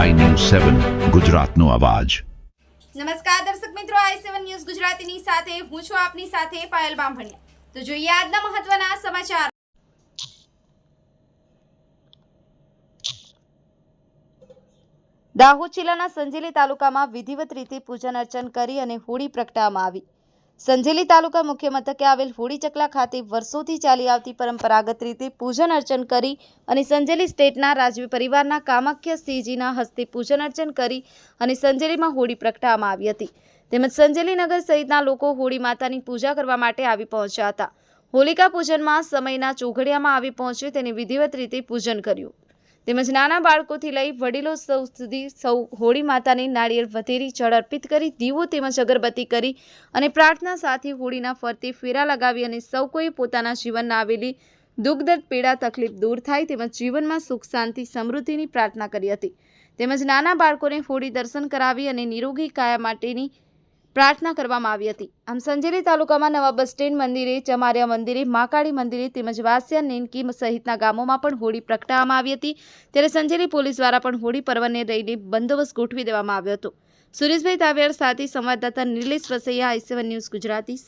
સેવન ગુજરાતનો અવાજ. નમસ્કાર દર્શક મિત્રો આઈ સેવન ન્યૂઝ ગુજરાતીની સાથે, હું છું આપની સાથે પાયલ બામભણિયા. તો જોઈએ આજના મહત્વના સમાચાર. દાહોદ જિલ્લાના સંજેલી તાલુકામાં વિધિવત રીતે પૂજન અર્ચન કરી અને હોળી પ્રગટાવવામાં આવી. સંજેલી તાલુકા મુખ્ય મથકે આવેલ હોળી ચકલા ખાતે વર્ષોથી ચાલી આવતી પરંપરાગત રીતે પૂજન અર્ચન કરી અને સંજેલી સ્ટેટના રાજવી પરિવારના કામાખ્ય સિંહજીના હસ્તે પૂજન અર્ચન કરી અને સંજેલીમાં હોળી પ્રગટાવવામાં આવી હતી. તેમજ સંજેલી નગર સહિતના લોકો હોળી માતાની પૂજા કરવા માટે આવી પહોંચ્યા હતા. હોલિકા પૂજનમાં સમયના ચોઘડિયામાં આવી પહોંચી તેને વિધિવત રીતે પૂજન કર્યું. તેમજ નાના બાળકોથી લઈ વડીલો સૌ સુધી સૌ હોળી માતાની નાળિયેર વધેરી જળ અર્પિત કરી, દીવો તેમજ અગરબત્તી કરી અને પ્રાર્થના સાથે હોળીના ફરતે ફેરા લગાવી અને સૌ કોઈ પોતાના જીવનમાં આવેલી દુઃખ પીડા, તકલીફ દૂર થાય તેમજ જીવનમાં સુખ, શાંતિ, સમૃદ્ધિની પ્રાર્થના કરી હતી. તેમજ નાના બાળકોને હોળી દર્શન કરાવી અને નિરોગી કાયા માટેની પ્રાર્થના કરવામાં આવી હતી. આમ સંજેલી તાલુકામાં નવા બસ સ્ટેન્ડ મંદિરે, ચમારિયા મંદિરે માકાળી મંદિરે તેમજ વાસિયા નેનકી સહિતના ગામોમાં પણ હોળી પ્રગટાવવામાં આવી હતી. ત્યારે સંજેલી પોલીસ દ્વારા પણ હોળી પર્વને લઈને બંદોબસ્ત ગોઠવી દેવામાં આવ્યો હતો. સુરેશભાઈ તાવિયાર સાથે સંવાદદાતા Nilesh Vasaiya I seven news Gujarati